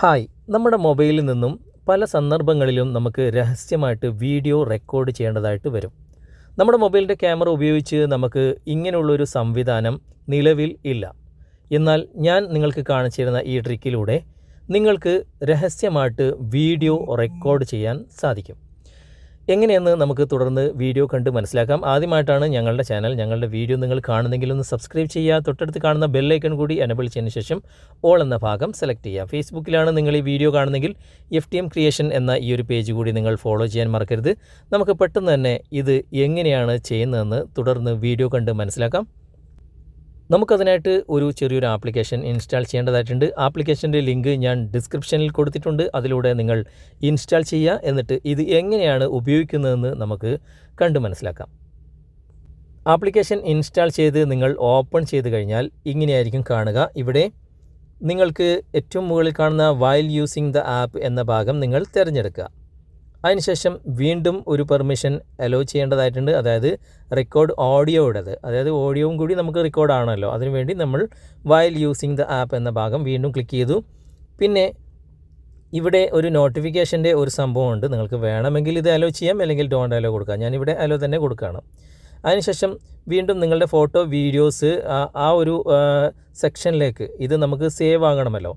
Hi. നമ്മുടെ മൊബൈലിൽ നിന്നും പല സന്ദർഭങ്ങളിലും നമുക്ക് രഹസ്യമായിട്ട് വീഡിയോ റെക്കോർഡ് ചെയ്യേണ്ടതായിട്ട് വരും. നമ്മുടെ മൊബൈലിന്റെ ക്യാമറ ഉപയോഗിച്ച് നമുക്ക് ഇങ്ങനെയുള്ളൊരു സംവിധാനം നിലവിൽ ഇല്ല. എന്നാൽ ഞാൻ നിങ്ങൾക്ക് കാണിച്ചിരുന്ന ഈ ട്രിക്കിലൂടെ നിങ്ങൾക്ക് രഹസ്യമായിട്ട് വീഡിയോ റെക്കോർഡ് ചെയ്യാൻ സാധിക്കും. എങ്ങനെയെന്ന് നമുക്ക് തുടർന്ന് വീഡിയോ കണ്ട് മനസ്സിലാക്കാം. ആദ്യമായിട്ടാണ് ഞങ്ങളുടെ ചാനൽ. ഞങ്ങളുടെ വീഡിയോ നിങ്ങൾ കാണുന്നെങ്കിൽ ഒന്ന് സബ്സ്ക്രൈബ് ചെയ്യുക. തൊട്ടടുത്ത് കാണുന്ന ബെല്ലൈക്കൺ കൂടി എനബിൾ ചെയ്തതിന് ശേഷം ഓൾ എന്ന ഭാഗം സെലക്ട് ചെയ്യുക. ഫേസ്ബുക്കിലാണ് നിങ്ങൾ ഈ വീഡിയോ കാണുന്നെങ്കിൽ എഫ് ടി എം ക്രിയേഷൻ എന്ന ഈ ഒരു പേജ് കൂടി നിങ്ങൾ ഫോളോ ചെയ്യാൻ മറക്കരുത്. നമുക്ക് പെട്ടെന്ന് തന്നെ ഇത് എങ്ങനെയാണ് ചെയ്യുന്നതെന്ന് തുടർന്ന് വീഡിയോ കണ്ട് മനസ്സിലാക്കാം. നമുക്കതിനായിട്ട് ഒരു ചെറിയൊരു ആപ്ലിക്കേഷൻ ഇൻസ്റ്റാൾ ചെയ്യേണ്ടതായിട്ടുണ്ട്. ആപ്ലിക്കേഷന്റെ ലിങ്ക് ഞാൻ ഡിസ്ക്രിപ്ഷനിൽ കൊടുത്തിട്ടുണ്ട്. അതിലൂടെ നിങ്ങൾ ഇൻസ്റ്റാൾ ചെയ്യുക എന്നിട്ട് ഇത് എങ്ങനെയാണ് ഉപയോഗിക്കുന്നതെന്ന് നമുക്ക് കണ്ടു മനസ്സിലാക്കാം. ആപ്ലിക്കേഷൻ ഇൻസ്റ്റാൾ ചെയ്ത് നിങ്ങൾ ഓപ്പൺ ചെയ്ത് കഴിഞ്ഞാൽ ഇങ്ങനെയായിരിക്കും കാണുക. ഇവിടെ നിങ്ങൾക്ക് ഏറ്റവും മുകളിൽ കാണുന്ന വൈൽ യൂസിങ് ദ ആപ്പ് എന്ന ഭാഗം നിങ്ങൾ തിരഞ്ഞെടുക്കുക. അതിനുശേഷം വീണ്ടും ഒരു പെർമിഷൻ അലോ ചെയ്യേണ്ടതായിട്ടുണ്ട്. അതായത് റെക്കോർഡ് ഓഡിയോയുടേത് അതായത് ഓഡിയോയും കൂടി നമുക്ക് റെക്കോർഡ് ആണല്ലോ. അതിനുവേണ്ടി നമ്മൾ വയൽ യൂസിങ് ദ ആപ്പ് എന്ന ഭാഗം വീണ്ടും ക്ലിക്ക് ചെയ്തു. പിന്നെ ഇവിടെ ഒരു നോട്ടിഫിക്കേഷന്റെ ഒരു സംഭവമുണ്ട്. നിങ്ങൾക്ക് വേണമെങ്കിൽ ഇത് അലോ ചെയ്യാം അല്ലെങ്കിൽ ഡോണ്ട് അലോ കൊടുക്കാം. ഞാനിവിടെ അലോ തന്നെ കൊടുക്കുകയാണ്. അതിനുശേഷം വീണ്ടും നിങ്ങളുടെ ഫോട്ടോ വീഡിയോസ് ആ ഒരു സെക്ഷനിലേക്ക് ഇത് നമുക്ക് സേവ് ആകണമല്ലോ.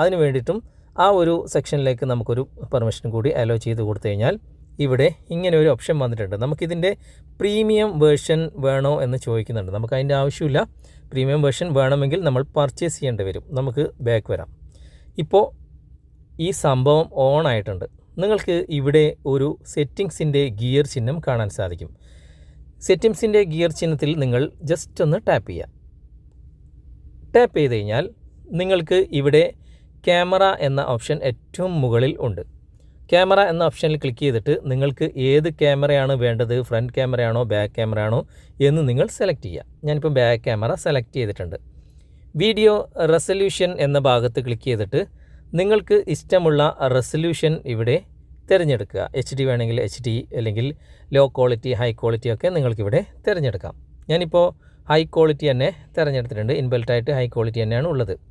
അതിന് വേണ്ടിയിട്ടും ആ ഒരു സെക്ഷനിലേക്ക് നമുക്കൊരു പെർമിഷൻ കൂടി അലോ ചെയ്ത് കൊടുത്തു കഴിഞ്ഞാൽ ഇവിടെ ഇങ്ങനെ ഒരു ഓപ്ഷൻ വന്നിട്ടുണ്ട്. നമുക്കിതിന്റെ പ്രീമിയം വേർഷൻ വേണോ എന്ന് ചോദിക്കുന്നുണ്ട്. നമുക്ക് അതിന്റെ ആവശ്യമില്ല. പ്രീമിയം വേർഷൻ വേണമെങ്കിൽ നമ്മൾ പർച്ചേസ് ചെയ്യേണ്ടി വരും. നമുക്ക് ബാക്ക് വരാം. ഇപ്പോൾ ഈ സംഭവം ഓൺ ആയിട്ടുണ്ട്. നിങ്ങൾക്ക് ഇവിടെ ഒരു സെറ്റിങ്സിന്റെ ഗിയർ ചിഹ്നം കാണാൻ സാധിക്കും. സെറ്റിങ്സിന്റെ ഗിയർ ചിഹ്നത്തിൽ നിങ്ങൾ ജസ്റ്റ് ഒന്ന് ടാപ്പ് ചെയ്യുക. ടാപ്പ് ചെയ്ത് കഴിഞ്ഞാൽ നിങ്ങൾക്ക് ഇവിടെ ക്യാമറ എന്ന ഓപ്ഷൻ ഏറ്റവും മുകളിൽ ഉണ്ട്. ക്യാമറ എന്ന ഓപ്ഷനിൽ ക്ലിക്ക് ചെയ്തിട്ട് നിങ്ങൾക്ക് ഏത് ക്യാമറയാണ് വേണ്ടത് ഫ്രണ്ട് ക്യാമറയാണോ ബാക്ക് ക്യാമറയാണോ എന്ന് നിങ്ങൾ സെലക്ട് ചെയ്യുക. ഞാനിപ്പോൾ ബാക്ക് ക്യാമറ സെലക്ട് ചെയ്തിട്ടുണ്ട്. വീഡിയോ റെസല്യൂഷൻ എന്ന ഭാഗത്ത് ക്ലിക്ക് ചെയ്തിട്ട് നിങ്ങൾക്ക് ഇഷ്ടമുള്ള റെസല്യൂഷൻ ഇവിടെ തിരഞ്ഞെടുക്കുക. എച്ച് ഡി വേണമെങ്കിൽ എച്ച് ഡി അല്ലെങ്കിൽ ലോ ക്വാളിറ്റി ഹൈ ക്വാളിറ്റി ഒക്കെ നിങ്ങൾക്കിവിടെ തിരഞ്ഞെടുക്കാം. ഞാനിപ്പോൾ ഹൈ ക്വാളിറ്റി തന്നെ തിരഞ്ഞെടുത്തിട്ടുണ്ട്. ഇൻബിൽട്ടായിട്ട് ഹൈ ക്വാളിറ്റി തന്നെയാണ് ഉള്ളത്.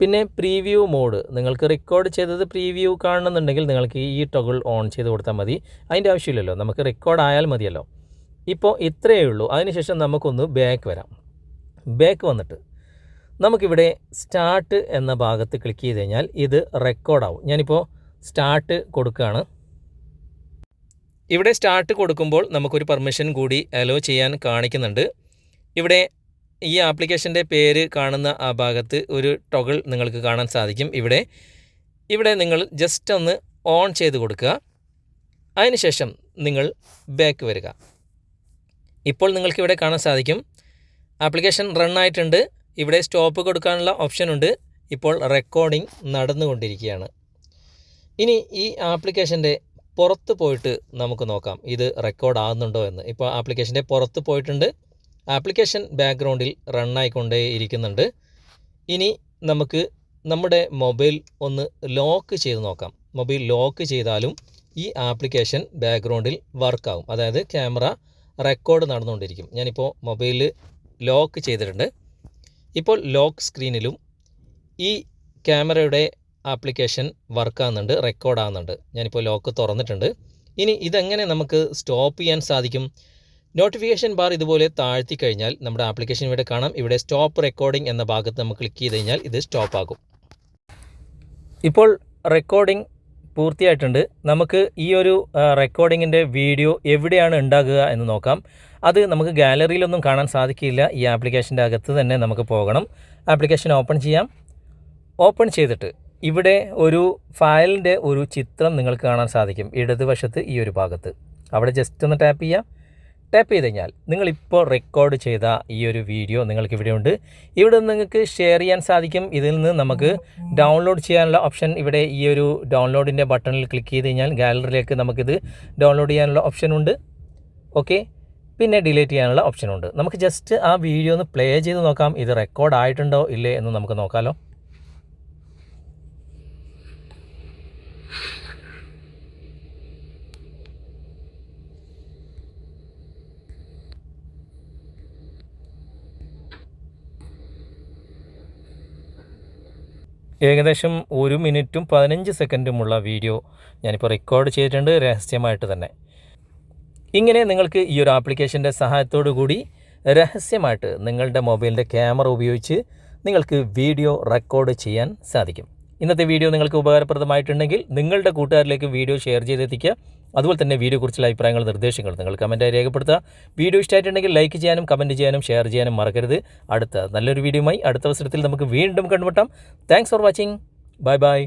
പിന്നെ പ്രീവ്യൂ മോഡ് നിങ്ങൾക്ക് റെക്കോർഡ് ചെയ്തത് പ്രീവ്യൂ കാണണമെന്നുണ്ടെങ്കിൽ നിങ്ങൾക്ക് ഈ ടൊഗിൾ ഓൺ ചെയ്ത് കൊടുത്താൽ മതി. അതിന്റെ ആവശ്യമില്ലല്ലോ. നമുക്ക് റെക്കോർഡ് ആയാൽ മതിയല്ലോ. ഇപ്പോൾ ഇത്രയേ ഉള്ളൂ. അതിനുശേഷം നമുക്കൊന്ന് ബാക്ക് വരാം. ബാക്ക് വന്നിട്ട് നമുക്കിവിടെ സ്റ്റാർട്ട് എന്ന ഭാഗത്ത് ക്ലിക്ക് ചെയ്ത് കഴിഞ്ഞാൽ ഇത് റെക്കോർഡാവും ഞാനിപ്പോൾ സ്റ്റാർട്ട് കൊടുക്കുകയാണ്. ഇവിടെ സ്റ്റാർട്ട് കൊടുക്കുമ്പോൾ നമുക്കൊരു പെർമിഷൻ കൂടി അലോ ചെയ്യാൻ കാണിക്കുന്നുണ്ട്. ഇവിടെ ഈ ആപ്ലിക്കേഷന്റെ പേര് കാണുന്ന ആ ഭാഗത്ത് ഒരു ടൊഗിൾ നിങ്ങൾക്ക് കാണാൻ സാധിക്കും. ഇവിടെ ഇവിടെ നിങ്ങൾ ജസ്റ്റ് ഒന്ന് ഓൺ ചെയ്ത് കൊടുക്കുക. അതിനുശേഷം നിങ്ങൾ ബാക്ക് വരിക. ഇപ്പോൾ നിങ്ങൾക്ക് ഇവിടെ കാണാൻ സാധിക്കും. ആപ്ലിക്കേഷൻ റൺ ആയിട്ടുണ്ട്. ഇവിടെ സ്റ്റോപ്പ് കൊടുക്കാനുള്ള ഓപ്ഷൻ ഉണ്ട്. ഇപ്പോൾ റെക്കോർഡിംഗ് നടന്നുകൊണ്ടിരിക്കുകയാണ്. ഇനി ഈ ആപ്ലിക്കേഷന്റെ പുറത്ത് പോയിട്ട് നമുക്ക് നോക്കാം. ഇത് റെക്കോർഡ് ആകുന്നുണ്ടോ എന്ന്. ഇപ്പോൾ ആപ്ലിക്കേഷന്റെ പുറത്ത് പോയിട്ടുണ്ട്. ആപ്ലിക്കേഷൻ ബാക്ക്ഗ്രൗണ്ടിൽ റണ്ണായിക്കൊണ്ടേ ഇരിക്കുന്നുണ്ട്. ഇനി നമുക്ക് നമ്മുടെ മൊബൈൽ ഒന്ന് ലോക്ക് ചെയ്ത് നോക്കാം. മൊബൈൽ ലോക്ക് ചെയ്താലും ഈ ആപ്ലിക്കേഷൻ ബാക്ക്ഗ്രൗണ്ടിൽ വർക്കാവും. അതായത് ക്യാമറ റെക്കോർഡ് നടന്നുകൊണ്ടിരിക്കും. ഞാനിപ്പോൾ മൊബൈൽ ലോക്ക് ചെയ്തിട്ടുണ്ട്. ഇപ്പോൾ ലോക്ക് സ്ക്രീനിലും ഈ ക്യാമറയുടെ ആപ്ലിക്കേഷൻ വർക്കാകുന്നുണ്ട് റെക്കോർഡ് ആകുന്നുണ്ട് ഞാനിപ്പോൾ ലോക്ക് തുറന്നിട്ടുണ്ട്. ഇനി ഇതെങ്ങനെ നമുക്ക് സ്റ്റോപ്പ് ചെയ്യാൻ സാധിക്കും? നോട്ടിഫിക്കേഷൻ ബാർ ഇതുപോലെ താഴ്ത്തി കഴിഞ്ഞാൽ നമ്മുടെ ആപ്ലിക്കേഷൻ ഇവിടെ കാണാം. ഇവിടെ സ്റ്റോപ്പ് റെക്കോർഡിംഗ് എന്ന ഭാഗത്ത് നമ്മൾ ക്ലിക്ക് ചെയ്ത് കഴിഞ്ഞാൽ ഇത് സ്റ്റോപ്പ് ആകും. ഇപ്പോൾ റെക്കോർഡിംഗ് പൂർത്തിയായിട്ടുണ്ട്. നമുക്ക് ഈ ഒരു റെക്കോർഡിങ്ങിന്റെ വീഡിയോ എവിടെയാണ് ഉണ്ടാകുക എന്ന് നോക്കാം. അത് നമുക്ക് ഗാലറിയിലൊന്നും കാണാൻ സാധിക്കില്ല. ഈ ആപ്ലിക്കേഷന്റെ അകത്ത് തന്നെ നമുക്ക് പോകണം. ആപ്ലിക്കേഷൻ ഓപ്പൺ ചെയ്യാം. ഓപ്പൺ ചെയ്തിട്ട് ഇവിടെ ഒരു ഫയലിന്റെ ഒരു ചിത്രം നിങ്ങൾക്ക് കാണാൻ സാധിക്കും. ഇടതുവശത്ത് ഈ ഒരു ഭാഗത്ത്. അവിടെ ജസ്റ്റ് ഒന്ന് ടാപ്പ് ചെയ്യാം. ടാപ്പ് ചെയ്ത് കഴിഞ്ഞാൽ നിങ്ങളിപ്പോൾ റെക്കോർഡ് ചെയ്ത ഈ ഒരു വീഡിയോ നിങ്ങൾക്ക് ഇവിടെ ഉണ്ട്. ഇവിടെ നിങ്ങൾക്ക് ഷെയർ ചെയ്യാൻ സാധിക്കും. ഇതിൽ നിന്ന് നമുക്ക് ഡൗൺലോഡ് ചെയ്യാനുള്ള ഓപ്ഷൻ ഇവിടെ ഈ ഒരു ഡൗൺലോഡിന്റെ ബട്ടണിൽ ക്ലിക്ക് ചെയ്ത് കഴിഞ്ഞാൽ ഗാലറിയിലേക്ക് നമുക്കിത് ഡൗൺലോഡ് ചെയ്യാനുള്ള ഓപ്ഷൻ ഉണ്ട്. ഓക്കെ പിന്നെ ഡിലീറ്റ് ചെയ്യാനുള്ള ഓപ്ഷൻ ഉണ്ട്. നമുക്ക് ജസ്റ്റ് ആ വീഡിയോ ഒന്ന് പ്ലേ ചെയ്ത് നോക്കാം. ഇത് റെക്കോർഡ് ആയിട്ടുണ്ടോ ഇല്ലേ എന്ന് നമുക്ക് നോക്കാമല്ലോ ഏകദേശം ഒരു മിനിറ്റും പതിനഞ്ച് സെക്കൻഡുമുള്ള വീഡിയോ ഞാനിപ്പോൾ റെക്കോർഡ് ചെയ്തിട്ടുണ്ട് രഹസ്യമായിട്ട് തന്നെ. ഇങ്ങനെ നിങ്ങൾക്ക് ഈ ഒരു ആപ്ലിക്കേഷന്റെ സഹായത്തോടു കൂടി രഹസ്യമായിട്ട് നിങ്ങളുടെ മൊബൈലിന്റെ ക്യാമറ ഉപയോഗിച്ച് നിങ്ങൾക്ക് വീഡിയോ റെക്കോർഡ് ചെയ്യാൻ സാധിക്കും. ഇന്നത്തെ വീഡിയോ നിങ്ങൾക്ക് ഉപകാരപ്രദമായിട്ടുണ്ടെങ്കിൽ നിങ്ങളുടെ കൂട്ടുകാരിലേക്ക് വീഡിയോ ഷെയർ ചെയ്തെത്തിക്കുക. അതുപോലെ തന്നെ വീഡിയോയെക്കുറിച്ചുള്ള അഭിപ്രായങ്ങൾ നിർദ്ദേശങ്ങൾ നിങ്ങൾ കമന്റായി രേഖപ്പെടുത്തുക. വീഡിയോ ഇഷ്ടമായിട്ടുണ്ടെങ്കിൽ ലൈക്ക് ചെയ്യാനും കമന്റ് ചെയ്യാനും ഷെയർ ചെയ്യാനും മറക്കരുത്. അടുത്ത നല്ലൊരു വീഡിയോയുമായി അടുത്ത അവസരത്തിൽ നമുക്ക് വീണ്ടും കണ്ടുമുട്ടാം. Thanks for watching. Bye bye.